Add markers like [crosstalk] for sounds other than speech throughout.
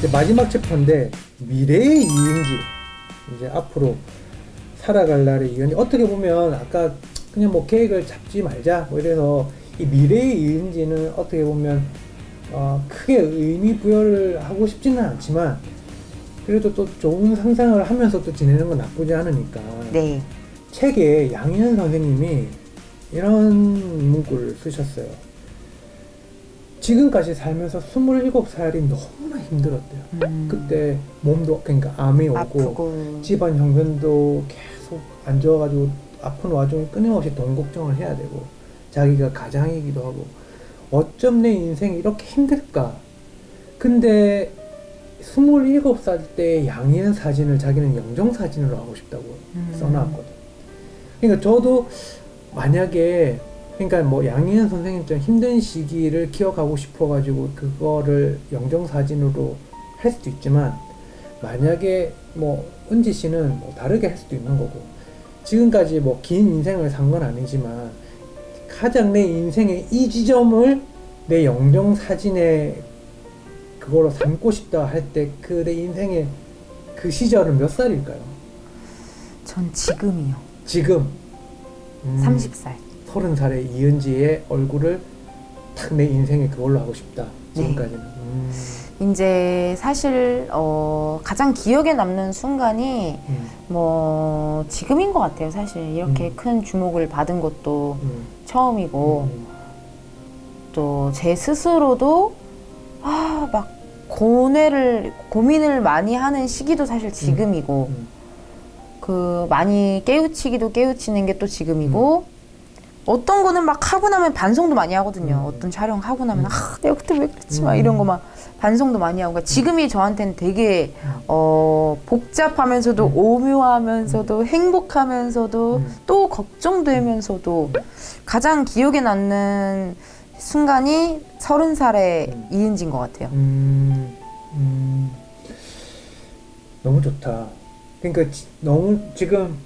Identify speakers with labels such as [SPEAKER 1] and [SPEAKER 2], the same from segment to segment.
[SPEAKER 1] 이제 마지막 챕터인데 미래의 이은지 이제 앞으로 살아갈 날의 이은지 어떻게 보면 아까 그냥 뭐 계획을 잡지 말자 뭐 이래서 이 미래의 이은지는 어떻게 보면 어, 크게 의미 부여를 하고 싶지는 않지만 그래도 또 좋은 상상을 하면서 또 지내는 건 나쁘지 않으니까
[SPEAKER 2] 네.
[SPEAKER 1] 책에 양희은 선생님이 이런 문구를 쓰셨어요. 지금까지 살면서 27살이 너무나 힘들었대요.
[SPEAKER 2] 음,
[SPEAKER 1] 그때 몸도 그러니까 암이 오고
[SPEAKER 2] 아프고
[SPEAKER 1] 집안 형편도 계속 안 좋아가지고 아픈 와중에 끊임없이 돈 걱정을 해야 되고 자기가 가장이기도 하고 어쩜 내 인생이 이렇게 힘들까? 근데 27살 때 양희은 사진을 자기는 영정 사진으로 하고 싶다고
[SPEAKER 2] 음.
[SPEAKER 1] 써놨거든. 그러니까 저도 만약에 그러니까 뭐 양희은 선생님처럼 힘든 시기를 기억하고 싶어가지고 그거를 영정 사진으로 할 수도 있지만 만약에 뭐 은지 씨는 뭐 다르게 할 수도 있는 거고 지금까지 뭐 긴 인생을 산 건 아니지만 가장 내 인생의 이 지점을 내 영정 사진에 그거로 삼고 싶다 할 때 그 내 인생의 그 시절은 몇 살일까요?
[SPEAKER 2] 전 지금이요.
[SPEAKER 1] 지금 음,
[SPEAKER 2] 30살.
[SPEAKER 1] 서른 살의 이은지의 얼굴을 딱 내 인생에 그걸로 하고 싶다. 지금까지는. 음,
[SPEAKER 2] 이제 사실 어, 가장 기억에 남는 순간이
[SPEAKER 1] 음,
[SPEAKER 2] 뭐 지금인 것 같아요. 사실 이렇게
[SPEAKER 1] 음.
[SPEAKER 2] 큰 주목을 받은 것도
[SPEAKER 1] 음,
[SPEAKER 2] 처음이고
[SPEAKER 1] 음,
[SPEAKER 2] 또제 스스로도 아 막 고뇌를 고민을 많이 하는 시기도 사실 지금이고
[SPEAKER 1] 음,
[SPEAKER 2] 그 많이 깨우치기도 깨우치는 게 또 지금이고 어떤 거는 막 하고 나면 반성도 많이 하거든요.
[SPEAKER 1] 음.
[SPEAKER 2] 어떤 촬영 하고 나면
[SPEAKER 1] 음.
[SPEAKER 2] 아 내가 그때 왜 그랬지 막
[SPEAKER 1] 음.
[SPEAKER 2] 이런 거 막 반성도 많이 하고 그러니까 지금이 저한테는 되게
[SPEAKER 1] 음.
[SPEAKER 2] 어 복잡하면서도
[SPEAKER 1] 음.
[SPEAKER 2] 오묘하면서도 행복하면서도
[SPEAKER 1] 음.
[SPEAKER 2] 또 걱정되면서도 가장 기억에 남는 순간이 서른 살의
[SPEAKER 1] 음.
[SPEAKER 2] 이은지인 것 같아요.
[SPEAKER 1] 음, 음, 너무 좋다. 그러니까 지- 너무 지금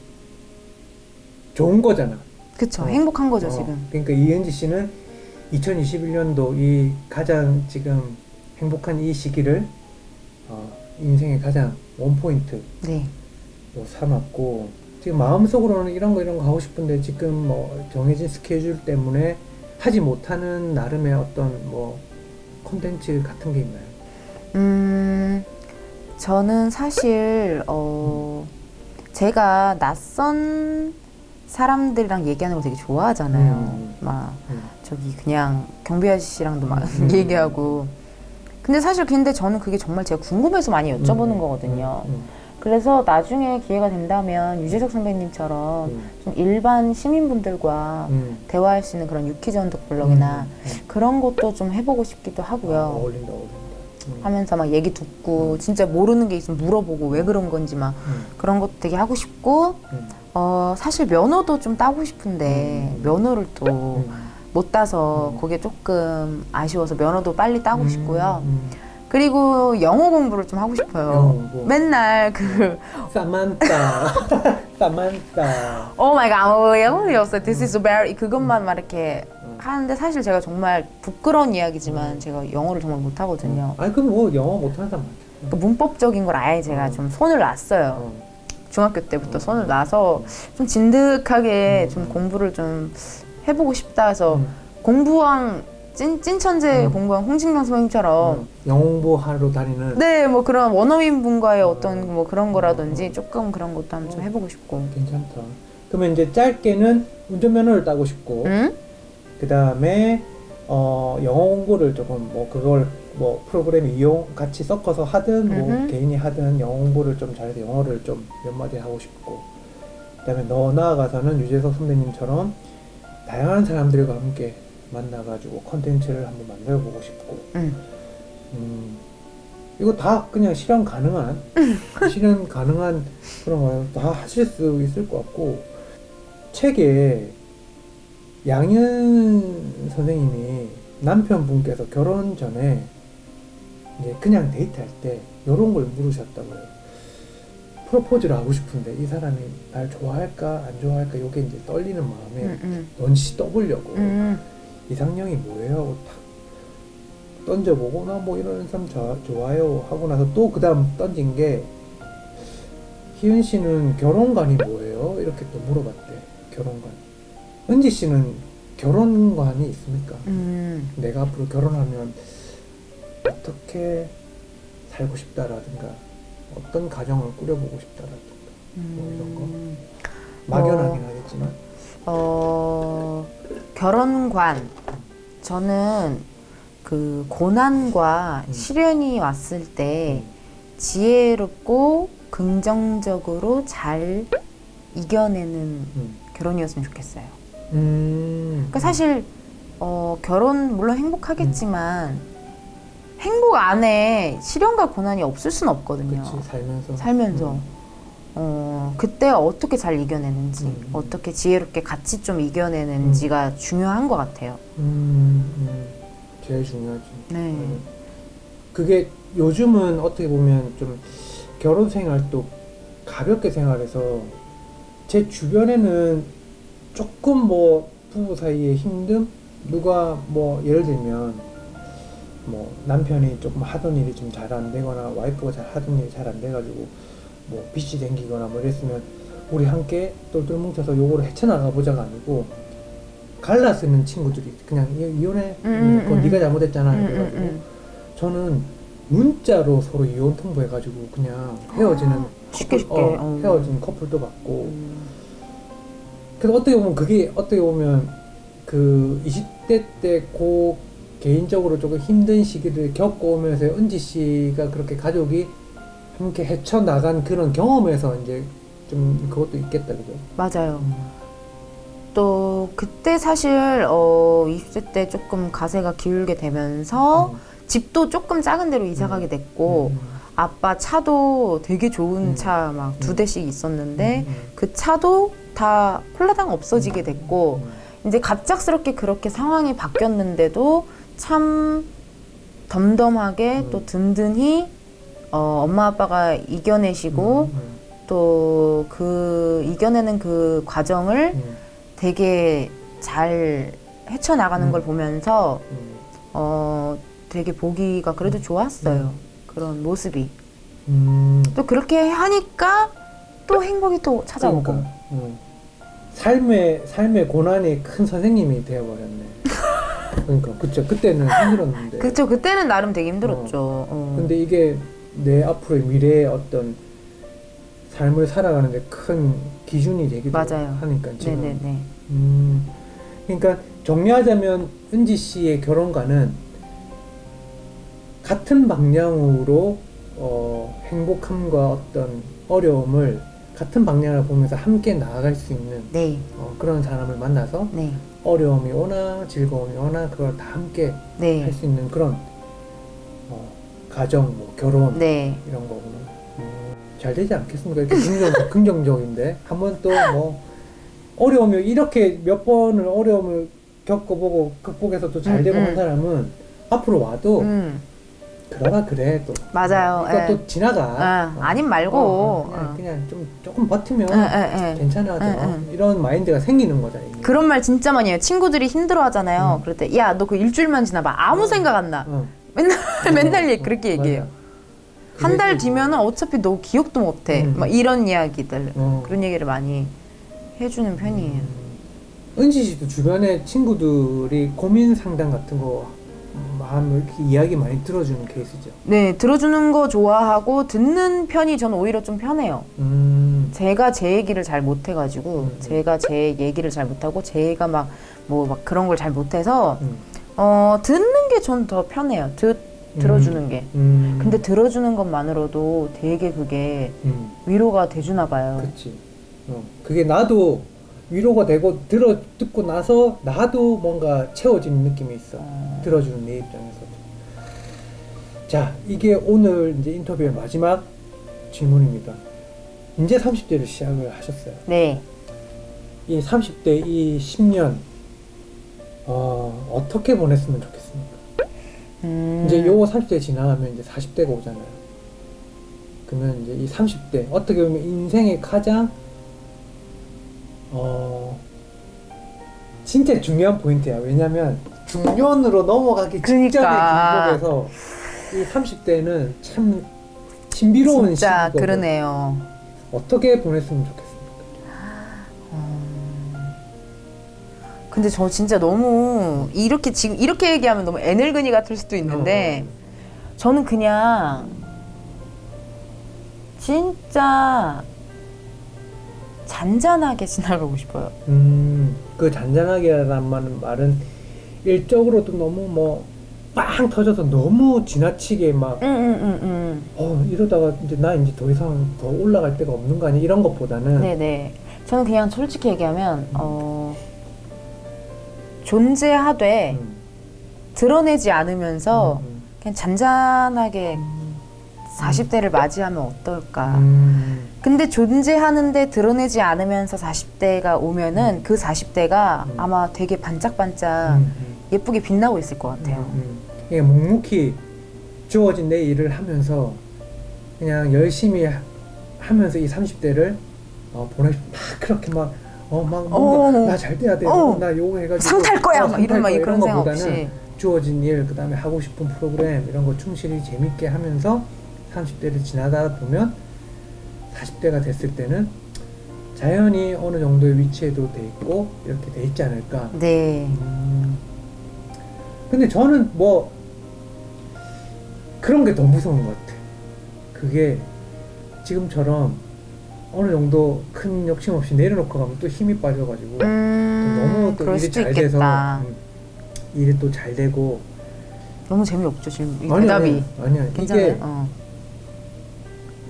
[SPEAKER 1] 좋은 거잖아.
[SPEAKER 2] 그쵸
[SPEAKER 1] 어.
[SPEAKER 2] 행복한 거죠
[SPEAKER 1] 어,
[SPEAKER 2] 지금.
[SPEAKER 1] 그러니까 이은지 씨는 2021년도 이 가장 지금 행복한 이 시기를 어, 인생의 가장 원 포인트
[SPEAKER 2] 네.
[SPEAKER 1] 뭐 삼았고 지금 마음속으로는 이런 거 이런 거 하고 싶은데 지금 뭐 정해진 스케줄 때문에 하지 못하는 나름의 어떤 뭐 콘텐츠 같은 게 있나요?
[SPEAKER 2] 음, 저는 사실, 어, 제가 낯선 사람들이랑 얘기하는 거 되게 좋아하잖아요.
[SPEAKER 1] 음.
[SPEAKER 2] 막,
[SPEAKER 1] 음.
[SPEAKER 2] 저기 그냥 경비 아저씨랑도 막
[SPEAKER 1] 음. [laughs]
[SPEAKER 2] 얘기하고. 근데 사실 근데 저는 그게 정말 제가 궁금해서 많이 여쭤보는
[SPEAKER 1] 음,
[SPEAKER 2] 거거든요.
[SPEAKER 1] 음,
[SPEAKER 2] 그래서 나중에 기회가 된다면 유재석 선배님처럼
[SPEAKER 1] 음,
[SPEAKER 2] 좀 일반 시민분들과
[SPEAKER 1] 음,
[SPEAKER 2] 대화할 수 있는 그런 유키전독 블럭이나
[SPEAKER 1] 음, 음.
[SPEAKER 2] 그런 것도 좀 해보고 싶기도 하고요.
[SPEAKER 1] 아, 어울린다 어울린다. 음,
[SPEAKER 2] 하면서 막 얘기 듣고 진짜 모르는 게 있으면 물어보고 왜 그런 건지 막
[SPEAKER 1] 음,
[SPEAKER 2] 그런 것도 되게 하고 싶고
[SPEAKER 1] 음,
[SPEAKER 2] 어 사실 면허도 좀 따고 싶은데
[SPEAKER 1] 음.
[SPEAKER 2] 면허를 또못
[SPEAKER 1] 음.
[SPEAKER 2] 따서
[SPEAKER 1] 음.
[SPEAKER 2] 그게 조금 아쉬워서 면허도 빨리 따고
[SPEAKER 1] 음,
[SPEAKER 2] 싶고요.
[SPEAKER 1] 음.
[SPEAKER 2] 그리고 영어 공부를 좀 하고 싶어요.
[SPEAKER 1] 영어 공부.
[SPEAKER 2] 맨날 그
[SPEAKER 1] 사만타, [laughs] 사만타.
[SPEAKER 2] Oh my god, I'm really upset. This is very 그것만 막 이렇게
[SPEAKER 1] 음.
[SPEAKER 2] 하는데 사실 제가 정말 부끄러운 이야기지만 제가 영어를 정말 못 하거든요.
[SPEAKER 1] 아니 그럼 뭐 영어 못하는 사람 많죠.
[SPEAKER 2] 그 문법적인 걸 아예 제가
[SPEAKER 1] 음.
[SPEAKER 2] 좀 손을 놨어요.
[SPEAKER 1] 어.
[SPEAKER 2] 중학교 때부터 손을 놔서 좀 진득하게
[SPEAKER 1] 음.
[SPEAKER 2] 좀 공부를 좀 해보고 싶다 해서
[SPEAKER 1] 음.
[SPEAKER 2] 공부왕 찐, 찐천재
[SPEAKER 1] 음.
[SPEAKER 2] 공부왕 홍진경 선생님처럼
[SPEAKER 1] 공부하러 다니는
[SPEAKER 2] 네 뭐 그런 원어민 분과의
[SPEAKER 1] 음.
[SPEAKER 2] 어떤 뭐 그런 거라든지 조금 그런 것도 한번 좀 해보고 싶고
[SPEAKER 1] 괜찮다. 그러면 이제 짧게는 운전면허를 따고 싶고
[SPEAKER 2] 응?
[SPEAKER 1] 그 다음에 어, 영어 공부를 조금 뭐 그걸 뭐 프로그램 이용 같이 섞어서 하든 뭐
[SPEAKER 2] 음흠.
[SPEAKER 1] 개인이 하든 영어 공부를 좀 잘해서 영어를 좀 몇 마디 하고 싶고 그 다음에 너 나아가서는 유재석 선배님처럼 다양한 사람들과 함께 만나가지고 컨텐츠를 한번 만들어 보고 싶고
[SPEAKER 2] 응.
[SPEAKER 1] 음, 이거 다 그냥 실현 가능한 실현 [laughs] 가능한 그런 거예요. 다 하실 수 있을 것 같고 책에 양현 선생님이 남편분께서 결혼 전에 이제 그냥 데이트할 때 이런 걸 물으셨다고요. 프로포즈를 하고 싶은데 이 사람이 날 좋아할까 안 좋아할까 이게 이제 떨리는 마음에
[SPEAKER 2] 응, 응,
[SPEAKER 1] 넌시 떠보려고
[SPEAKER 2] 응.
[SPEAKER 1] 이상형이 뭐예요? 하고 딱 던져보고 나 뭐 이런 사람 좋아, 좋아요 하고 나서 또 그 다음 던진 게 희은 씨는 결혼관이 뭐예요? 이렇게 또 물어봤대 결혼관 은지 씨는 결혼관이 있습니까?
[SPEAKER 2] 음.
[SPEAKER 1] 내가 앞으로 결혼하면 어떻게 살고 싶다라든가 어떤 가정을 꾸려보고 싶다라든가 뭐 이런 거
[SPEAKER 2] 음.
[SPEAKER 1] 막연하긴 하겠지만
[SPEAKER 2] 어, 결혼관. 저는 그 고난과
[SPEAKER 1] 음.
[SPEAKER 2] 시련이 왔을 때 지혜롭고 긍정적으로 잘 이겨내는
[SPEAKER 1] 음.
[SPEAKER 2] 결혼이었으면 좋겠어요.
[SPEAKER 1] 음.
[SPEAKER 2] 그러니까 사실 어, 결혼 물론 행복하겠지만 행복 안에 시련과 고난이 없을 수는 없거든요.
[SPEAKER 1] 그치 살면서
[SPEAKER 2] 살면서
[SPEAKER 1] 음.
[SPEAKER 2] 어, 그때 어떻게 잘 이겨내는지
[SPEAKER 1] 음.
[SPEAKER 2] 어떻게 지혜롭게 같이 좀 이겨내는지가 중요한 것 같아요.
[SPEAKER 1] 음, 음. 제일 중요하지.
[SPEAKER 2] 네.
[SPEAKER 1] 음. 그게 요즘은 어떻게 보면 좀 결혼 생활도 가볍게 생활해서 제 주변에는 조금 뭐 부부 사이에 힘듦 누가 뭐 예를 들면 뭐 남편이 조금 하던 일이 좀 잘 안 되거나 와이프가 잘 하던 일이 잘 안 돼가지고 뭐 빚이 생기거나 뭐 이랬으면 우리 함께 똘똘 뭉쳐서 요거를 헤쳐나가 보자가 아니고 갈라 쓰는 친구들이 그냥 이- 이혼해
[SPEAKER 2] 음,
[SPEAKER 1] 음, 그건
[SPEAKER 2] 음,
[SPEAKER 1] 네가 잘못했잖아
[SPEAKER 2] 음,
[SPEAKER 1] 이래가지고
[SPEAKER 2] 음, 음.
[SPEAKER 1] 저는 문자로 서로 이혼 통보해가지고 그냥 헤어지는
[SPEAKER 2] 쉽게
[SPEAKER 1] 커플,
[SPEAKER 2] 쉽게,
[SPEAKER 1] 어,
[SPEAKER 2] 어.
[SPEAKER 1] 헤어진 커플도 봤고
[SPEAKER 2] 음.
[SPEAKER 1] 그래서 어떻게 보면 그게 어떻게 보면 그 20대 때고 개인적으로 조금 힘든 시기를 겪어오면서 은지 씨가 그렇게 가족이 함께 헤쳐나간 그런 경험에서 이제 좀 그것도 있겠다 그죠?
[SPEAKER 2] 맞아요. 또 그때 사실 어 20대 때 조금 가세가 기울게 되면서
[SPEAKER 1] 음.
[SPEAKER 2] 집도 조금 작은 데로 이사 가게 됐고
[SPEAKER 1] 음.
[SPEAKER 2] 아빠 차도 되게 좋은
[SPEAKER 1] 음.
[SPEAKER 2] 차막두
[SPEAKER 1] 음.
[SPEAKER 2] 대씩 있었는데
[SPEAKER 1] 음.
[SPEAKER 2] 그 차도 다 홀라당 없어지게 됐고
[SPEAKER 1] 음.
[SPEAKER 2] 이제 갑작스럽게 그렇게 상황이 바뀌었는데도 참 덤덤하게
[SPEAKER 1] 음.
[SPEAKER 2] 또 든든히 어, 엄마 아빠가 이겨내시고
[SPEAKER 1] 음.
[SPEAKER 2] 또 그 이겨내는 그 과정을
[SPEAKER 1] 음.
[SPEAKER 2] 되게 잘 헤쳐나가는
[SPEAKER 1] 음.
[SPEAKER 2] 걸 보면서
[SPEAKER 1] 음.
[SPEAKER 2] 어, 되게 보기가 그래도 좋았어요. 그런 모습이.
[SPEAKER 1] 음.
[SPEAKER 2] 또 그렇게 하니까 또 행복이 또 찾아오고.
[SPEAKER 1] 그러니까, 음. 삶의 삶의 고난이 큰 선생님이 되어버렸네. 그러니까 그쵸 그때는 힘들었는데.
[SPEAKER 2] 그쵸, 그때는 나름 되게 힘들었죠. 어.
[SPEAKER 1] 근데 이게 내 앞으로의 미래의 어떤 삶을 살아가는데 큰 기준이 되기도
[SPEAKER 2] 맞아요.
[SPEAKER 1] 하니까 지금.
[SPEAKER 2] 네네네.
[SPEAKER 1] 음. 그러니까 정리하자면 은지 씨의 결혼관은 같은 방향으로 어, 행복함과 어떤 어려움을 같은 방향을 보면서 함께 나아갈 수 있는
[SPEAKER 2] 네,
[SPEAKER 1] 어, 그런 사람을 만나서
[SPEAKER 2] 네,
[SPEAKER 1] 어려움이 오나 즐거움이 오나 그걸 다 함께 할
[SPEAKER 2] 네,
[SPEAKER 1] 수 있는 그런 어, 가정, 뭐 결혼
[SPEAKER 2] 네.
[SPEAKER 1] 이런 거구나. 음, 잘 되지 않겠습니까? 이렇게 긍정, [laughs] 긍정적인데 한 번 또 뭐 어려움이 이렇게 몇 번을 어려움을 겪어보고 극복해서 또잘
[SPEAKER 2] 음,
[SPEAKER 1] 되고
[SPEAKER 2] 음.
[SPEAKER 1] 한 사람은 앞으로 와도
[SPEAKER 2] 음,
[SPEAKER 1] 그러나 그래 또
[SPEAKER 2] 맞아요. 예.
[SPEAKER 1] 또 지나가.
[SPEAKER 2] 아,
[SPEAKER 1] 어.
[SPEAKER 2] 아님 말고.
[SPEAKER 1] 어, 그냥,
[SPEAKER 2] 어.
[SPEAKER 1] 그냥 좀 조금 버티면
[SPEAKER 2] 예, 예, 예.
[SPEAKER 1] 괜찮아. 도
[SPEAKER 2] 응,
[SPEAKER 1] 이런 마인드가 생기는 거잖아. 이미.
[SPEAKER 2] 그런 말 진짜 많이 해요. 친구들이 힘들어 하잖아요.
[SPEAKER 1] 음.
[SPEAKER 2] 그럴 때, 야, 너 그 일주일만 지나봐. 아무
[SPEAKER 1] 어.
[SPEAKER 2] 생각 안 나.
[SPEAKER 1] 어.
[SPEAKER 2] 맨날, 맨날 얘-
[SPEAKER 1] 어,
[SPEAKER 2] 그렇게. 얘기해요. 한 달 뒤면은 어차피 너 기억도 못 해.
[SPEAKER 1] 음.
[SPEAKER 2] 막 이런 이야기들.
[SPEAKER 1] 어.
[SPEAKER 2] 그런 얘기를 많이 해주는 편이에요.
[SPEAKER 1] 음. 은지 씨도 주변에 친구들이 고민 상담 같은 거 마음을 이렇게 이야기 많이 들어주는 케이스죠.
[SPEAKER 2] 네, 들어주는 거 좋아하고 듣는 편이 저는 오히려 좀 편해요.
[SPEAKER 1] 음.
[SPEAKER 2] 제가 제 얘기를 잘 못해가지고
[SPEAKER 1] 음.
[SPEAKER 2] 제가 제 얘기를 잘 못하고 제가 막 뭐 막 그런 걸 잘 못해서
[SPEAKER 1] 음.
[SPEAKER 2] 어 듣는 게 전 더 편해요. 듣 들어주는 게.
[SPEAKER 1] 음.
[SPEAKER 2] 근데 들어주는 것만으로도 되게 그게
[SPEAKER 1] 음.
[SPEAKER 2] 위로가 돼주나 봐요.
[SPEAKER 1] 그치. 어. 그게 나도 위로가 되고 들어 듣고 나서 나도 뭔가 채워지는 느낌이 있어.
[SPEAKER 2] 어.
[SPEAKER 1] 들어주는 내 입장에서도. 자, 이게 오늘 이제 인터뷰의 마지막 질문입니다. 이제 30대를 시작을 하셨어요.
[SPEAKER 2] 네.
[SPEAKER 1] 이 30대 이 10년 어, 어떻게 보냈으면 좋겠습니까?
[SPEAKER 2] 음.
[SPEAKER 1] 이제 요 30대 지나가면 이제 40대가 오잖아요. 그러면 이제 이 30대 어떻게 보면 인생의 가장 어 진짜 중요한 포인트야. 왜냐면 중년으로 넘어가기
[SPEAKER 2] 그러니까.
[SPEAKER 1] 직전의 길목에서 이 30대는 참 신비로운
[SPEAKER 2] 진짜
[SPEAKER 1] 시기거든.
[SPEAKER 2] 그러네요.
[SPEAKER 1] 어떻게 보냈으면 좋겠습니까?
[SPEAKER 2] 근데 저 진짜 너무 이렇게 지금 이렇게 얘기하면 너무 애늙은이 같을 수도 있는데 저는 그냥 진짜 잔잔하게 지나가고 싶어요.
[SPEAKER 1] 음, 그 잔잔하게라는 말은, 말은 일적으로도 너무 뭐 빵 터져서 너무 지나치게 막
[SPEAKER 2] 응, 응, 응, 응.
[SPEAKER 1] 어, 이러다가 이제 나 이제 더 이상 더 올라갈 데가 없는 거 아니야? 이런 것보다는
[SPEAKER 2] 네네. 저는 그냥 솔직히 얘기하면 어, 존재하되
[SPEAKER 1] 음,
[SPEAKER 2] 드러내지 않으면서
[SPEAKER 1] 음,
[SPEAKER 2] 그냥 잔잔하게 40대를 맞이하면 어떨까.
[SPEAKER 1] 음,
[SPEAKER 2] 근데 존재하는데 드러내지 않으면서 40대가 오면은 그 40대가
[SPEAKER 1] 음.
[SPEAKER 2] 아마 되게 반짝반짝
[SPEAKER 1] 음, 음.
[SPEAKER 2] 예쁘게 빛나고 있을 것 같아요.
[SPEAKER 1] 이게 묵묵히 주어진 내 일을 하면서 그냥 열심히 하- 하면서 이 30대를 어, 보내 막 그렇게 막 어, 막
[SPEAKER 2] 어.
[SPEAKER 1] 뭔가 나잘 돼야 돼.
[SPEAKER 2] 어.
[SPEAKER 1] 나 요거 해가지고
[SPEAKER 2] 상 탈 거야!
[SPEAKER 1] 어, 막상
[SPEAKER 2] 이런 막
[SPEAKER 1] 거야.
[SPEAKER 2] 그런 생각
[SPEAKER 1] 것보다는
[SPEAKER 2] 없이.
[SPEAKER 1] 주어진 일, 그 다음에 하고 싶은 프로그램 이런 거 충실히 재밌게 하면서 30대를 지나다 보면 40대가 됐을 때는 자연히 어느 정도의 위치에도 돼 있고 이렇게 돼 있지 않을까.
[SPEAKER 2] 네.
[SPEAKER 1] 음. 근데 저는 뭐 그런 게 더 무서운 것 같아. 그게 지금처럼 어느 정도 큰 욕심 없이 내려놓고 가면 또 힘이 빠져가지고
[SPEAKER 2] 음,
[SPEAKER 1] 너무 또 일이 잘
[SPEAKER 2] 있겠다.
[SPEAKER 1] 돼서 음, 일이 또 잘 되고
[SPEAKER 2] 너무 재미없죠, 지금 이
[SPEAKER 1] 아니,
[SPEAKER 2] 대답이.
[SPEAKER 1] 아니, 아니야
[SPEAKER 2] 괜찮아요?
[SPEAKER 1] 이게
[SPEAKER 2] 어.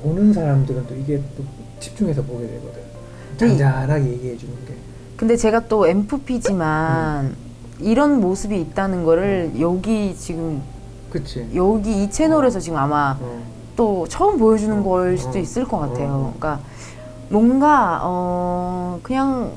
[SPEAKER 1] 보는 사람들은 또 이게 또 집중해서 보게 되거든.
[SPEAKER 2] 네.
[SPEAKER 1] 잔잔하게 얘기해 주는 게.
[SPEAKER 2] 근데 제가 또 MFP지만 이런 모습이 있다는 거를 여기 지금
[SPEAKER 1] 그치.
[SPEAKER 2] 여기 이 채널에서 지금 아마
[SPEAKER 1] 어.
[SPEAKER 2] 또 처음 보여주는
[SPEAKER 1] 어,
[SPEAKER 2] 걸 수도
[SPEAKER 1] 어,
[SPEAKER 2] 있을 것 같아요.
[SPEAKER 1] 어.
[SPEAKER 2] 그러니까 뭔가 어 그냥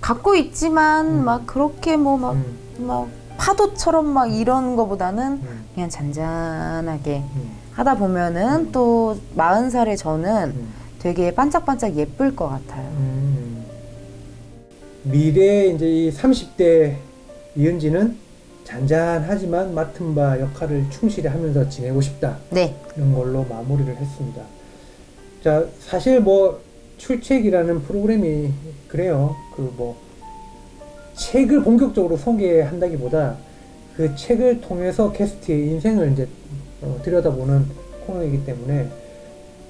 [SPEAKER 2] 갖고 있지만
[SPEAKER 1] 음.
[SPEAKER 2] 막 그렇게 뭐막막
[SPEAKER 1] 음,
[SPEAKER 2] 파도처럼 막 이런 거보다는
[SPEAKER 1] 음,
[SPEAKER 2] 그냥 잔잔하게
[SPEAKER 1] 음,
[SPEAKER 2] 하다 보면은
[SPEAKER 1] 음.
[SPEAKER 2] 또 마흔 살의 저는
[SPEAKER 1] 음.
[SPEAKER 2] 되게 반짝반짝 예쁠 것 같아요.
[SPEAKER 1] 음. 미래 이제 이 30대 이은지는 잔잔하지만 맡은 바 역할을 충실히 하면서 지내고 싶다
[SPEAKER 2] 네,
[SPEAKER 1] 이런 걸로 마무리를 했습니다. 자 사실 뭐 출첵이라는 프로그램이 그래요. 그 뭐 책을 본격적으로 소개한다기보다 그 책을 통해서 게스트의 인생을 이제 어, 들여다보는 코너이기 때문에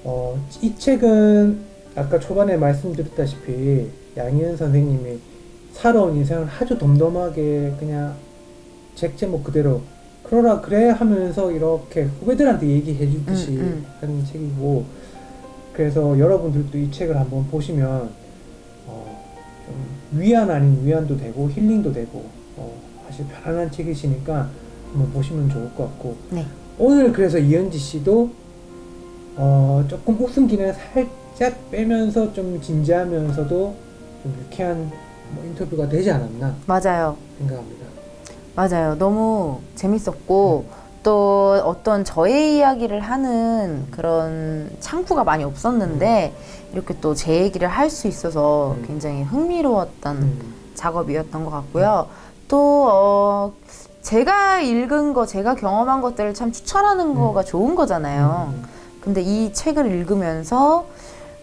[SPEAKER 1] 어, 이 책은 아까 초반에 말씀드렸다시피 양희은 선생님이 살아온 인생을 아주 덤덤하게 그냥 책 제목 그대로 그러라 그래 하면서 이렇게 후배들한테 얘기해 주듯이
[SPEAKER 2] 음, 음.
[SPEAKER 1] 하는 책이고 그래서 여러분들도 이 책을 한번 보시면 어, 좀 위안 아닌 위안도 되고 힐링도 되고 어, 사실 편안한 책이시니까 한번 보시면 좋을 것 같고
[SPEAKER 2] 네.
[SPEAKER 1] 오늘 그래서 이은지 씨도 어, 조금 웃음기는 살짝 빼면서 좀 진지하면서도 좀 유쾌한 뭐 인터뷰가 되지 않았나
[SPEAKER 2] 맞아요.
[SPEAKER 1] 생각합니다.
[SPEAKER 2] 맞아요. 너무 재밌었고 또 어떤 저의 이야기를 하는 그런 창구가 많이 없었는데 이렇게 또 제 얘기를 할 수 있어서
[SPEAKER 1] 음.
[SPEAKER 2] 굉장히 흥미로웠던
[SPEAKER 1] 음.
[SPEAKER 2] 작업이었던 것 같고요. 또 어, 제가 읽은 거, 제가 경험한 것들을 참 추천하는
[SPEAKER 1] 음.
[SPEAKER 2] 거가 좋은 거잖아요.
[SPEAKER 1] 음,
[SPEAKER 2] 근데 이 책을 읽으면서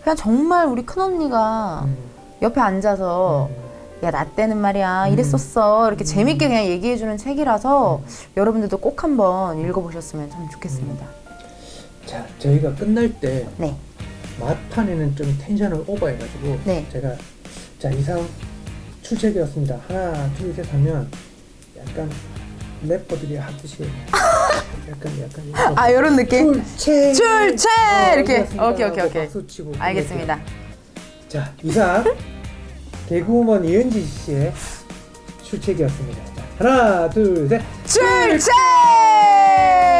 [SPEAKER 2] 그냥 정말 우리 큰 언니가
[SPEAKER 1] 음,
[SPEAKER 2] 옆에 앉아서
[SPEAKER 1] 음.
[SPEAKER 2] 야, 나 때는 말이야,
[SPEAKER 1] 음.
[SPEAKER 2] 이랬었어. 이렇게
[SPEAKER 1] 음.
[SPEAKER 2] 재밌게 그냥 얘기해주는 책이라서 여러분들도 꼭 한번 읽어보셨으면 참 좋겠습니다.
[SPEAKER 1] 자, 저희가 끝날 때
[SPEAKER 2] 네.
[SPEAKER 1] 막판에는 좀 텐션을 오버해가지고
[SPEAKER 2] 네.
[SPEAKER 1] 제가 자 이상 출첵이었습니다. 하나, 둘, 셋 하면 약간 래퍼들이 하듯이 약간 약간
[SPEAKER 2] 아, 요런 느낌?
[SPEAKER 1] 출첵
[SPEAKER 2] 출첵!
[SPEAKER 1] 어,
[SPEAKER 2] 이렇게. 오케이, 오케이, 오케이.
[SPEAKER 1] 박수 치고
[SPEAKER 2] 알겠습니다.
[SPEAKER 1] 자 이상 개그우먼 이은지 씨의 출첵이었습니다. 자, 하나, 둘, 셋.
[SPEAKER 2] 출첵!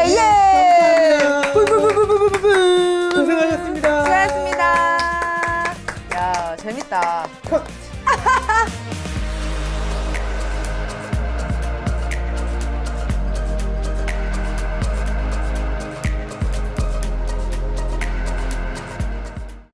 [SPEAKER 2] 예! 부부부부부부부.
[SPEAKER 1] 고생하셨습니다.
[SPEAKER 2] 수고하셨습니다. 야, 재밌다.
[SPEAKER 1] 컷.